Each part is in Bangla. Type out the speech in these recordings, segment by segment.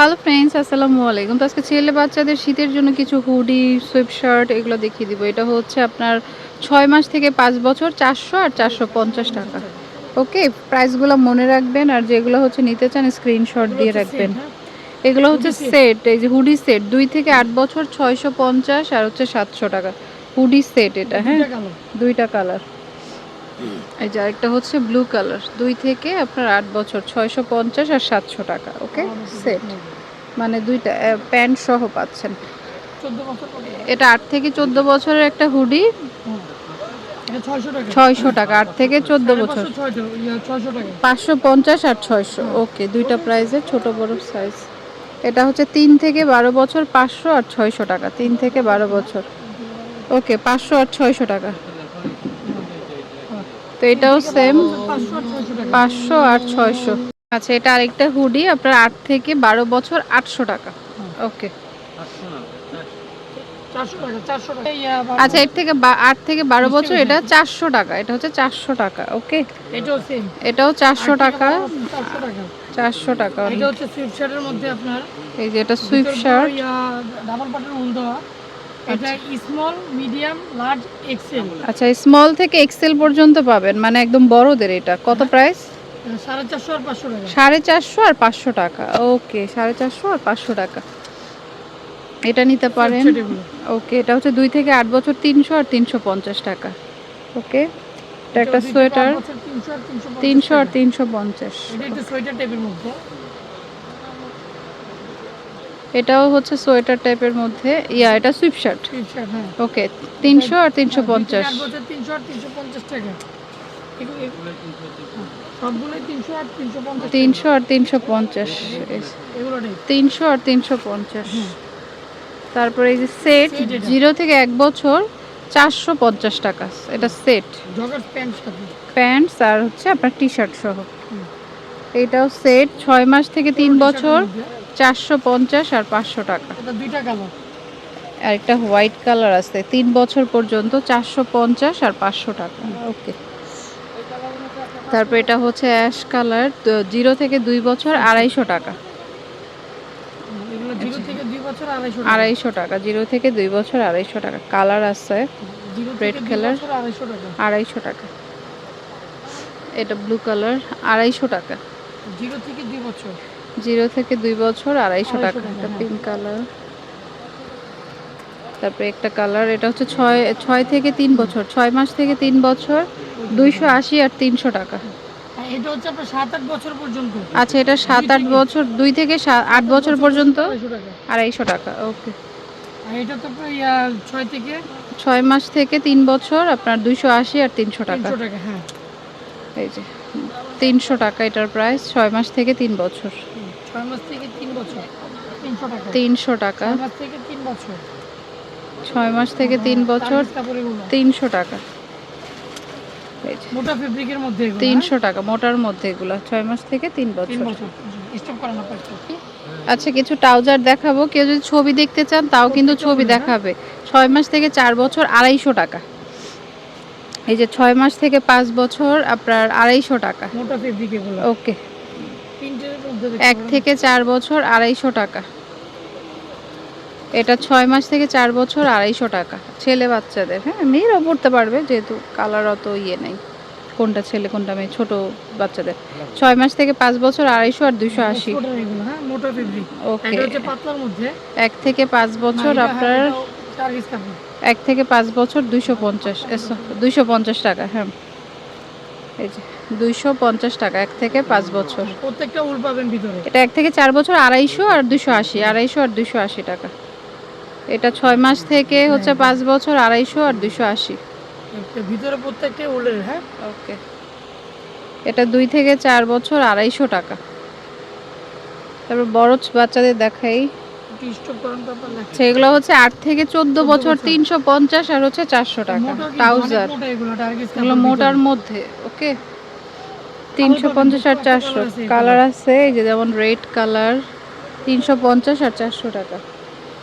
হ্যালো ফ্রেন্ডস আসসালামু আলাইকুম। তো আজকে ছেলে বাচ্চাদের শীতের জন্য কিছু হুডি সুইপ শার্ট এগুলো দেখিয়ে দিব। এটা হচ্ছে আপনার ছয় মাস থেকে পাঁচ বছর চারশো আর চারশো পঞ্চাশ টাকা। ওকে প্রাইসগুলো মনে রাখবেন আর যেগুলো হচ্ছে নিতে চান স্ক্রিনশট দিয়ে রাখবেন। এগুলো হচ্ছে সেট এই যে হুডি সেট দুই থেকে আট বছর ছয়শো পঞ্চাশ আর হচ্ছে সাতশো টাকা। হুডি সেট এটা হ্যাঁ? দুইটা কালার এই যে আরেকটা হচ্ছে ব্লু কালার দুই থেকে আপনার আট বছর ছয়শো পঞ্চাশ আর সাতশো টাকা ওকে সেট মানে দুইটা প্যান্ট সহ পাচ্ছেন। এটা আট থেকে চোদ্দ বছরের একটা হুডি। ছয়শো টাকা। আট থেকে চোদ্দ বছর। পাঁচশো, পঞ্চাশ আর ছয়শো ওকে দুইটা প্রাইসে ছোট বড় সাইজ এটা হচ্ছে তিন থেকে বারো বছর পাঁচশো আর ছয়শো টাকা তিন থেকে বারো বছর। ওকে পাঁচশো আর ছয়শো টাকা। তো এটাও সেম পাঁচশো আর ছয়শো। আচ্ছা এটা আরেকটা হুডি আপনার আট থেকে বারো বছর আটশো টাকা। ওকে আচ্ছা এর থেকে আট থেকে বারো বছর এটা চারশো টাকা এটা হচ্ছে চারশো টাকা ওকে এটাও এটাও চারশো টাকা। চারশো টাকা। এটা হচ্ছে সুইফট শার্টের মধ্যে আপনার এই যে এটা sweatshirt double button wool দেওয়া এটা স্মল মিডিয়াম লার্জ এক্সেল আচ্ছা স্মল থেকে এক্সেল পর্যন্ত পাবেন মানে একদম বড়দের এটা। কত প্রাইস সাড়ে চারশো আর পাঁচশো টাকা। সাড়ে চারশো আর পাঁচশো টাকা। ওকে সাড়ে চারশো আর পাঁচশো টাকা। এটা নিতে পারেন। ওকে এটা হচ্ছে দুই থেকে আট বছর তিনশো আর তিনশো পঞ্চাশ টাকা। ওকে এটা একটা সোয়েটার তিনশো আর তিনশো পঞ্চাশ তিনশো আর টাকা। তিনশো পঞ্চাশ এটা একটু সোয়েটার টাইপের মধ্যে এটাও হচ্ছে সোয়েটার টাইপের মধ্যে। ইয়া এটা সুইপ শার্ট। সুইফট শার্ট হ্যাঁ। ওকে তিনশো আর তিনশো পঞ্চাশ। তিনশো আর তিনশো পঞ্চাশ টাকা। সবগুলোই তিনশো আর তিনশো পঞ্চাশ। তিনশো আর তিনশো পঞ্চাশ তারপরে এই যে সেট জিরো থেকে এক বছর চারশো পঞ্চাশ টাকা। এটা সেট। প্যান্টস আর হচ্ছে আপনার টি শার্ট সহ এটাও সেট ছয় মাস থেকে তিন বছর। চারশো পঞ্চাশ আর পাঁচশো টাকা। দুইটা কালার। আর একটা হোয়াইট কালার আছে। তিন বছর পর্যন্ত চারশো পঞ্চাশ আর পাঁচশো টাকা। ওকে। তারপর এটা হচ্ছে অ্যাশ কালার জিরো থেকে দুই বছর আড়াইশো টাকা। আড়াইশো টাকা। জিরো থেকে দুই বছর আড়াইশো টাকা। কালার আছে আড়াইশো টাকা। আড়াইশো টাকা। এটা ব্লু কালার আড়াইশো টাকা। জিরো থেকে দুই বছর। জিরো থেকে দুই বছর আড়াইশো টাকা টাকা, এটা হ্যাঁ। পিঙ্ক কালার তারপরে একটা কালার এটা হচ্ছে ছয় ছয় থেকে তিন বছর ছয় মাস থেকে তিন বছর দুইশো আশি আর তিনশো টাকা। এটা হচ্ছে আপনার সাত আট বছর পর্যন্ত। আচ্ছা এটা সাত আট বছর দুই থেকে আট বছর পর্যন্ত? আড়াইশো টাকা। ওকে এটা তো ছয় থেকে? ছয় মাস থেকে তিন বছর আপনার দুইশো আশি আর তিনশো টাকা। হ্যাঁ। এই যে তিনশো টাকা এটার প্রাইস ছয় মাস থেকে তিন বছর। ছয় মাস থেকে তিন বছর। তিনশো টাকা। তিনশো টাকা। মাস থেকে তিন বছর। ছয় মাস থেকে তিন বছর চার্জিস কাপড় এগুলো। তিনশো টাকা। মোটা ফেব্রিকের মধ্যে তিনশো টাকা মোটার মধ্যে এগুলো। ছয় মাস থেকে তিন হ্যাঁ? বছর। আচ্ছা কিছু ট্রাউজার দেখাবো। কেউ যদি ছবি দেখতে চান তাও কিন্তু ছবি হ্যাঁ? দেখাবে। ছয় মাস থেকে চার বছর আড়াইশো টাকা। এই যে ছয় মাস থেকে পাঁচ বছর আপনার আড়াইশো টাকা। মোটা ফেব্রিক ওকে। এক থেকে চার বছর আড়াইশো টাকা। এটা ছয় মাস থেকে চার বছর আড়াইশো টাকা। ছেলে বাচ্চাদের হ্যাঁ মেয়েরাও পড়তে পারবে যেহেতু কালার অত ইয়ে নেই। কোনটা ছেলে কোনটা মেয়ে ছোট বাচ্চাদের। ছয় মাস থেকে পাঁচ বছর আড়াইশো আর দুশো আশি। হ্যাঁ ওকে মধ্যে। এক থেকে পাঁচ বছর আপনার হ্যাঁ, চার্জিস কাপড়। এক থেকে পাঁচ বছর দুইশো পঞ্চাশ দুইশো পঞ্চাশ টাকা হ্যাঁ। এই যে। দুইশো পঞ্চাশ টাকা এক থেকে পাঁচ বছর। প্রত্যেকটা উল পাবেন ভিতরে? এটা এক থেকে চার বছর আড়াইশো আর দুশো আশি আড়াইশো আর দুশো আশি টাকা। এটা ছয় মাস থেকে হচ্ছে পাঁচ বছর আড়াইশো আর দুশো আশি। ভিতরে প্রত্যেকটা উলের হ্যাঁ? ওকে। এটা দুই থেকে চার বছর আড়াইশো টাকা। তারপর বড় বাচ্চাদের দেখাই। সেগুলো হচ্ছে আট থেকে চোদ্দ বছর। তিনশো পঞ্চাশ আর হচ্ছে চারশো টাকা। ট্রাউজার এগুলো মোটার মধ্যে ওকে? তিনশো পঞ্চাশ আর চারশো। কালার আছে এই যে যেমন রেড কালার তিনশো পঞ্চাশ আর চারশো টাকা।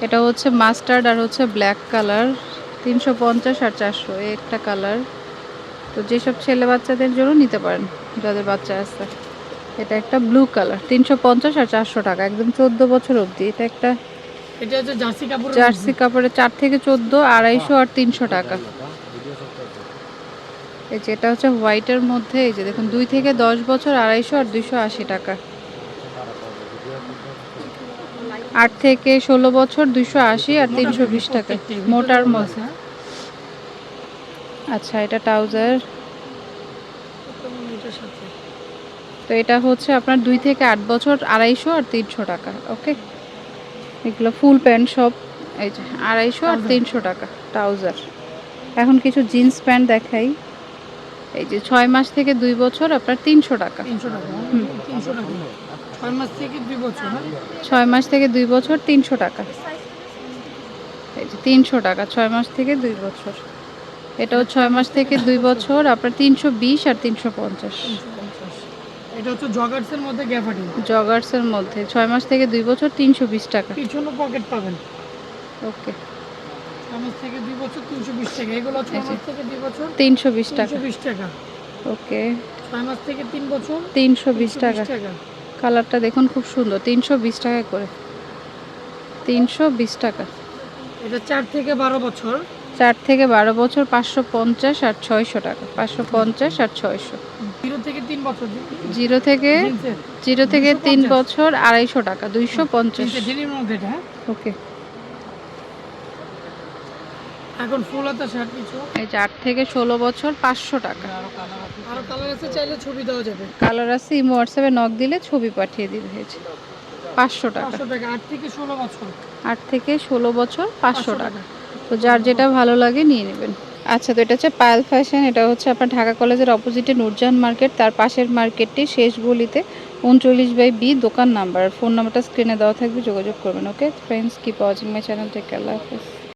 এটা হচ্ছে মাস্টার্ড আর হচ্ছে ব্ল্যাক কালার তিনশো পঞ্চাশ আর চারশো এই একটা কালার তো যেসব ছেলে বাচ্চাদের জন্য নিতে পারেন যাদের বাচ্চা আছে। এটা একটা ব্লু কালার তিনশো পঞ্চাশ আর চারশো টাকা একদম চোদ্দ বছর অবধি। এটা একটা এটা হচ্ছে জার্সি কাপড় জার্সি কাপড়ে চার থেকে চোদ্দ আড়াইশো আর তিনশো টাকা। এই যে এটা হচ্ছে হোয়াইটের মধ্যে এই যে দেখুন দুই থেকে দশ বছর আড়াইশো আর দুইশো আশি টাকা। আট থেকে ষোলো বছর দুইশো আশি আর তিনশো বিশ টাকা। মোটার মধ্যে। আচ্ছা এটা ট্রাউজার। তো এটা হচ্ছে আপনার দুই থেকে আট বছর আড়াইশো আর তিনশো টাকা ওকে? এগুলো ফুল প্যান্ট সব এই যে আড়াইশো আর তিনশো টাকা ট্রাউজার। এখন কিছু জিন্স প্যান্ট দেখাই। এই যে ছয় মাস থেকে দুই বছর আপনার তিনশো টাকা। তিনশো টাকা। তিনশো টাকা। ছয় মাস থেকে দুই বছর হ্যাঁ? ছয় মাস থেকে দুই বছর তিনশো টাকা। এই যে তিনশো টাকা ছয় মাস থেকে দুই বছর। এটাও ছয় মাস থেকে দুই বছর আপনার তিনশো বিশ আর তিনশো পঞ্চাশ তিনশো পঞ্চাশ। এটা হচ্ছে জগার্সের মধ্যে গ্যাফাটি। জগার্সের মধ্যে ছয় মাস থেকে দুই বছর তিনশো বিশ টাকা। পিছনে পকেট পাবেন। ওকে। ছয় থেকে দুই বছর তিনশো বিশ টাকা। এগুলো ছয় মাস থেকে দুই বছর তিনশো বিশ টাকা। বিশ টাকা। ওকে। ছয় মাস থেকে তিন বছর তিনশো বিশ টাকা। কালারটা দেখুন খুব সুন্দর তিনশো বিশ টাকা করে। তিনশো বিশ টাকা। এটা চার থেকে বারো বছর। চার থেকে বারো বছর পাঁচশো পঞ্চাশ আর ছয়শো টাকা। পাঁচশো পঞ্চাশ আর ছয়শো। জিরো থেকে তিন বছর জিরো থেকে জিরো থেকে তিন বছর আড়াইশো টাকা দুইশো পঞ্চাশ। হ্যাঁ? ওকে। এখন ফুল হাতা শার্ট কিছু? এই চার থেকে ষোলো বছর পাঁচশো টাকা। আরও কালার আছে। চাইলে ছবি দেওয়া যাবে। কালার আছে ইমো হোয়াটসঅ্যাপে নক দিলে ছবি পাঠিয়ে দিতে হয়েছে পাঁচশো টাকা। পাঁচশো টাকা আট থেকে ষোলো বছর। আট থেকে ষোলো বছর পাঁচশো টাকা। তো যার যেটা ভালো লাগে নিয়ে নেবেন। আচ্ছা তো এটা হচ্ছে পায়েল ফ্যাশন এটা হচ্ছে আপনার ঢাকা কলেজের অপোজিটে নূরজাহান মার্কেট তার পাশের মার্কেটটি শেষ গলিতে উনচল্লিশ বাই বি দোকান নাম্বার। ফোন নাম্বারটা স্ক্রিনে দেওয়া থাকবে যোগাযোগ করবেন okay friends keep watching my channel take আল্লাহ হাফেজ।